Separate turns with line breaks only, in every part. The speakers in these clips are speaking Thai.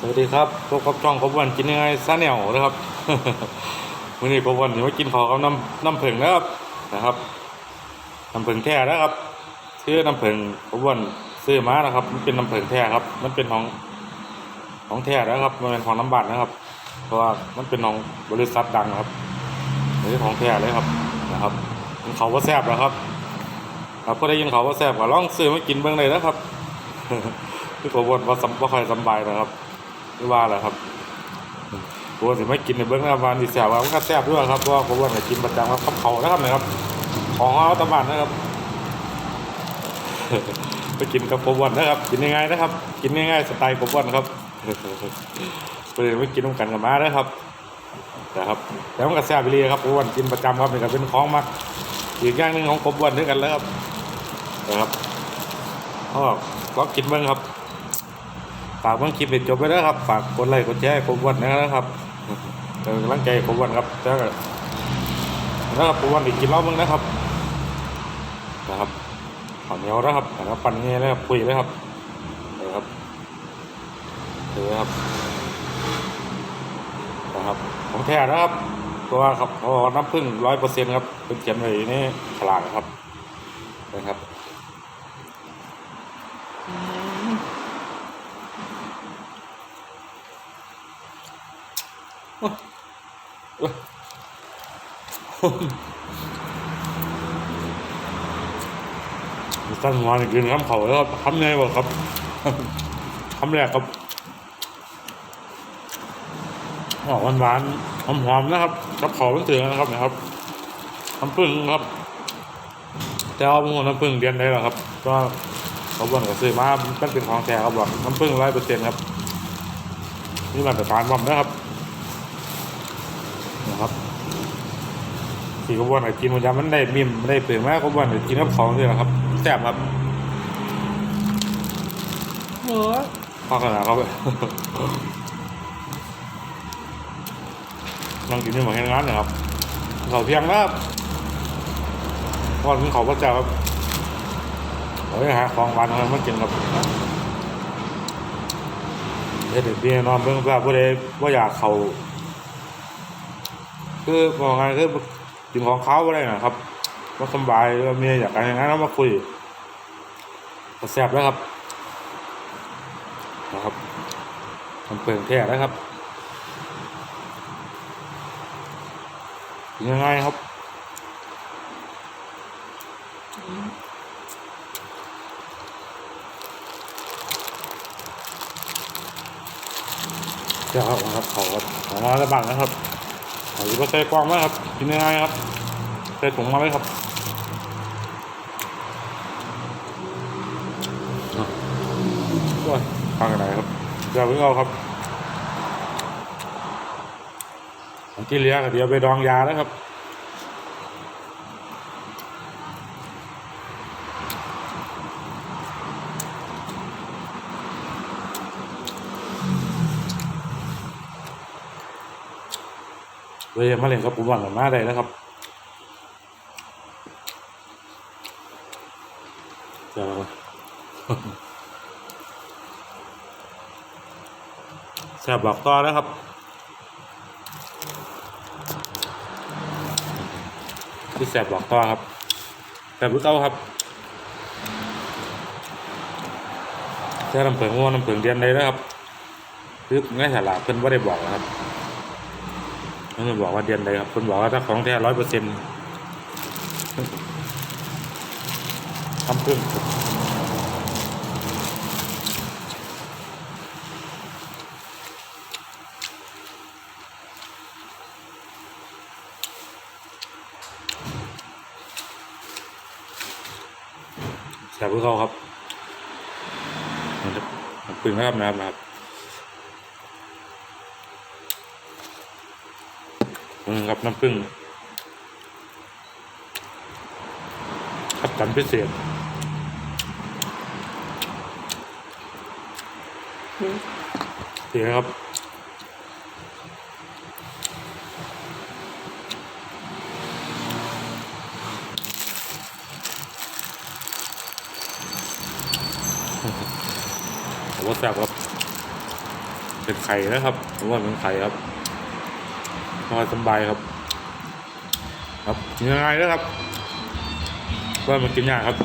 สวัสดีครับพบกับช่องพบวันกินยังไงซาแนวนะครับวันนี้พบวันนี้มากินข้าวกับน้ำน้ำผึ้งนะครับนะครับน้ำผึ้งแท้นะครับซื้อน้ำผึ้งพบวันซื้อมานะครับ มันเป็นน้ำผึ้งแท้ครับ มันเป็นของของแท้นะครับ มันเป็นของน้ำบัตรนะครับ เพราะว่ามันเป็นของบริษัทดังครับนี่ของแท้เลยครับนะครับกินเขาว่าแซ่บนะครับครับก็ได้ยินเขาว่าแซ่บก็ลองซื้อมากินเบื้องเลยนะครับคือผมว่าสำว่าใครสบายนะครับ หรือว่าอะไรครับผมสิไม่กินในเบื้องหน้าวันดีแซบว่ามันก็แซ่บด้วยครับเพราะว่าผมว่ากินประจำครับขับเขานะครับนะครับ ของเอาตะบันนะครับ ไปกินกับผมวันนะครับ กินยังไงนะครับ กินง่ายๆสไตล์ผมวันครับไปเลยไม่กินน้ำกันกับมานะครับนะครับแต่มันก็แซ่บไปเลยครับผมวันกินประจำครับนี่ก็เป็นของมักอีกอย่างหนึ่งของผมวันด้วยกันแล้วครับนะครับก็ก็กินเบ้างครับ ฝากเบิ่งคลิปให้จบไปแล้วครับ ฝากกดไลค์กดแชร์ให้ผมวันนะครับเป็นกำลังใจให้ผมวันครับแล้วก็แล้วครับผมวันอีกกินเหล้าเบิ่งนะครับนะครับข้าวเหนียวนะครับแล้วปั่นเงี้ยเลยครับคุยเลยครับนี่ครับนี่ครับนะครับของแท้นะครับตัวาครับเขาบอน้ำผึ้งร้อยเปอร์เซ็นต์ครับเป็นเขียนไว้ในฉลากนะครับนะครับ ตั้งหันี่กินคำเขาแล้วคำไงบ่ครับคำแรกครับออกหวานๆหอมๆนะครับกับเขาเป็นเตือนนะครับนะครับน้ำผึ้งครับ แต่เอาหมูน้ำผึ้งเดียนได้หรอครับ ก็เขาบอกกับซื้อมามันเป็นของแท้ครับบอกน้ำผึ้งร้อยเปอร์เซ็นต์ครับนี่มาตรฐานผมนะครับ นะครับที่เขาบอกให้กินมันจะมันได้มิมได้เปลือกมากเขาบอกให้กินกับของนี่แหละครับแซ่บครับเออพอขนาดเขาไปนั่งกินนี่เหมือนงานนะครับเขาเที่ยงนะครับก่อนกินเขาพระเจ้าครับเฮ้ยหาของหวานอะไรมากินครับเด็ดเบี้ยนอนเบิ่งว่าผู้ใดว่าอยากเขา คือบอกไงคือกินของเขาก็ได้นะครับว่าสบายว่าเมียอยากการอย่างนั้นเรามาคุยก็แซ่บแล้วครับนะครับทำเปลืองแท้แล้วครับยังไงครับเจ้าครับครับเขาครับของมาแล้วบ้างนะครับ เอาอยู่ก็ใส่กว้างมากครับกินยังไงครับใส่ถุงมาเลยครับอะโอ้ยทางไหนครับเดี๋ยวเพิ่งเอาครับอันที่เหลี้ยก็เดี๋ยวไปดองยาแล้วครับ เลยมาเล่นกับผมหวันกับมาได้แล้วครับเดี๋ยวแซ่บบอกต่อแล้วครับที่แซ่บบอกต่อครับแซ่บรู้เต้าครับแซ่บน้ำเผืองง่วน้ำเผืองเดียนได้แล้วครับคือง่ายฉลาดเพิ่นว่าได้บอกนะครับ เพิ่นบอกว่าเดียนได้ครับเพิ่นบอกว่าถ้าของแท้ร้อยเปอร์เซ็นต์ทำเพึ่งแซ่บรู้เต้าครับนะครัน้ำพึ่งนะครับนะครับ นะครับอืมครับน้ำพึ่งคัดสรรพิเศษเสียครับผมว่าแซ่บครับเป็นไข่นะครับผมว่าเป็นไข่ครับ นอนสบายครับ ครับกินยังไงนะครับว่ามันกินยากครับ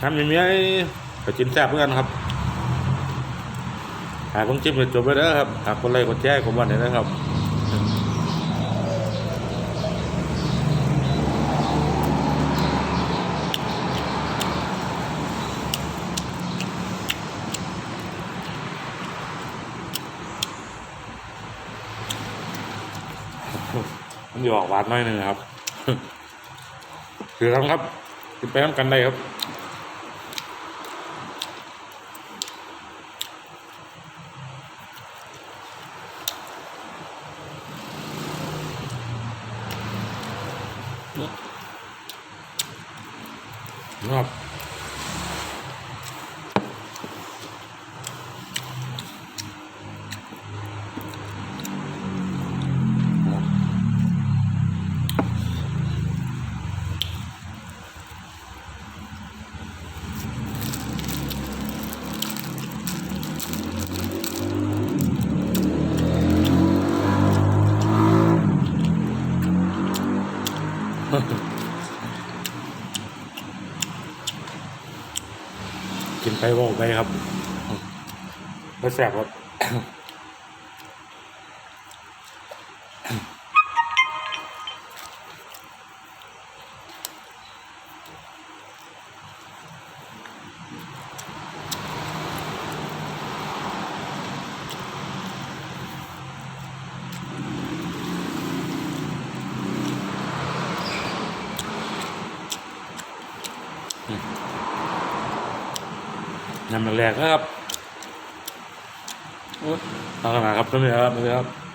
ทำอย่างนี้ก็กินแซ่บเพื่อนครับหาเพิ่งจิ้มเลยจบไปแล้วครับหากคนไรคนแจ้ผมวันนี้นะครับ อยู่ออกหวานหน้อยหนึงครับคือทำครับกินไปทำกันได้ครับครับ กินไปบอกไปครับไม่แสบครับ น้ำแรกๆครับเอาขนาดครับเพื่อนครับเพื่อนครับ